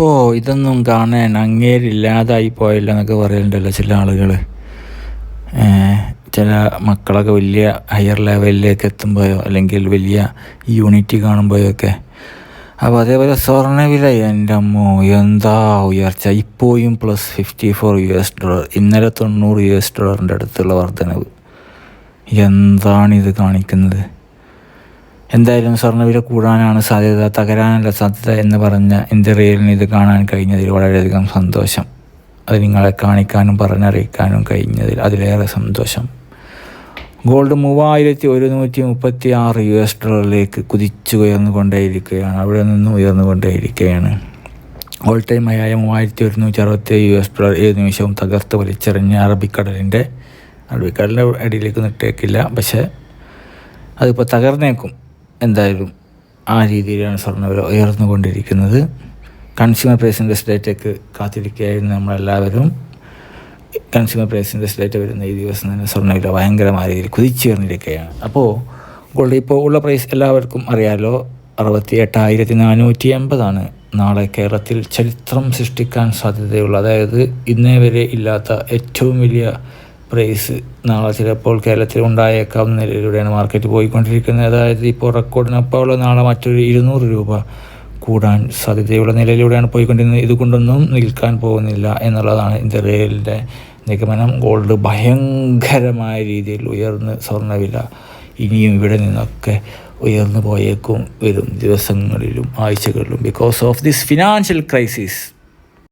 ഓ ഇതൊന്നും കാണാൻ അങ്ങേരില്ലാതായി പോയല്ലോ എന്നൊക്കെ പറയലുണ്ടല്ലോ ചില ആളുകൾ ചില മക്കളൊക്കെ വലിയ ഹയർ ലെവലിലേക്ക് എത്തുമ്പോഴോ അല്ലെങ്കിൽ വലിയ യൂണിറ്റി കാണുമ്പോഴോ ഒക്കെ. അപ്പോൾ അതേപോലെ സ്വർണവില എന്റെ അമ്മോ എന്താ ഉയർച്ച. ഇപ്പോഴും plus fifty four U S dollar ഇന്നലെ തൊണ്ണൂറ് യു എസ് ഡോളറിന്റെ അടുത്തുള്ള വർധനവ് എന്താണിത് കാണിക്കുന്നത്? എന്തായാലും സ്വർണവില കൂടാനാണ് സാധ്യത തകരാനല്ല സാധ്യത എന്ന് പറഞ്ഞ എന്റെ റിയലിന് ഇത് കാണാൻ കഴിഞ്ഞതിൽ വളരെയധികം സന്തോഷം. അത് നിങ്ങളെ കാണിക്കാനും പറഞ്ഞറിയിക്കാനും കഴിഞ്ഞതിൽ അതിലേറെ സന്തോഷം. ഗോൾഡ് മൂവായിരത്തി ഒരുന്നൂറ്റി മുപ്പത്തി ആറ് യു എസ് ഡോളറിലേക്ക് കുതിച്ചു ഉയർന്നുകൊണ്ടേയിരിക്കുകയാണ് അവിടെ നിന്നും ഉയർന്നുകൊണ്ടേയിരിക്കുകയാണ്. ഓൾ ടൈം ആയ മൂവായിരത്തി ഒരുന്നൂറ്റി അറുപത്തി യു എസ് ഡോളർ ഏത് നിമിഷവും തകർത്ത് വലിച്ചെറിഞ്ഞ് അറബിക്കടലിന്റെ അറബിക്കടലിന്റെ അടിയിലേക്ക് നിട്ടേക്കില്ല പക്ഷേ അതിപ്പോൾ തകർന്നേക്കും. എന്തായാലും ആ രീതിയിലാണ് സ്വർണവില ഉയർന്നുകൊണ്ടിരിക്കുന്നത്. കൺസ്യൂമർ പ്രൈസ് ഇൻഡെക്സ് ഡേറ്റയ്ക്ക് കാത്തിരിക്കുകയായിരുന്നു നമ്മളെല്ലാവരും. കൺസ്യൂമർ പ്രൈസ് ഇൻഡെക്സ് ഡേറ്റ വരുന്ന ഈ ദിവസം തന്നെ സ്വർണവില ഭയങ്കരമായ രീതിയിൽ കുതിച്ചുയർന്നിരിക്കുകയാണ്. അപ്പോൾ ഗോൾഡ് ഇപ്പോൾ ഉള്ള പ്രൈസ് എല്ലാവർക്കും അറിയാമല്ലോ അറുപത്തി എട്ടായിരത്തി നാനൂറ്റി എൺപതാണ് നാളെ കേരളത്തിൽ ചരിത്രം സൃഷ്ടിക്കാൻ സാധ്യതയുള്ള അതായത് ഇന്നേ വരെ ഇല്ലാത്ത ഏറ്റവും വലിയ പ്രൈസ് നാളെ ചിലപ്പോൾ കേരളത്തിൽ ഉണ്ടായേക്കാവുന്ന നിലയിലൂടെയാണ് മാർക്കറ്റ് പോയിക്കൊണ്ടിരിക്കുന്നത്. അതായത് ഇപ്പോൾ റെക്കോർഡിനപ്പുറമുള്ള നാളെ മറ്റൊരു ഇരുന്നൂറ് രൂപ കൂടാൻ സാധ്യതയുള്ള നിലയിലൂടെയാണ് പോയിക്കൊണ്ടിരുന്നത്. ഇതുകൊണ്ടൊന്നും നിൽക്കാൻ പോകുന്നില്ല എന്നുള്ളതാണ് ഇന്ത്യ റെയിലിന്റെ നിഗമനം. ഗോൾഡ് ഭയങ്കരമായ രീതിയിൽ ഉയർന്ന് സ്വർണവില ഇനിയും ഇവിടെ നിന്നൊക്കെ ഉയർന്നു പോയേക്കും വരും ദിവസങ്ങളിലും ആഴ്ചകളിലും. Because of this financial crisis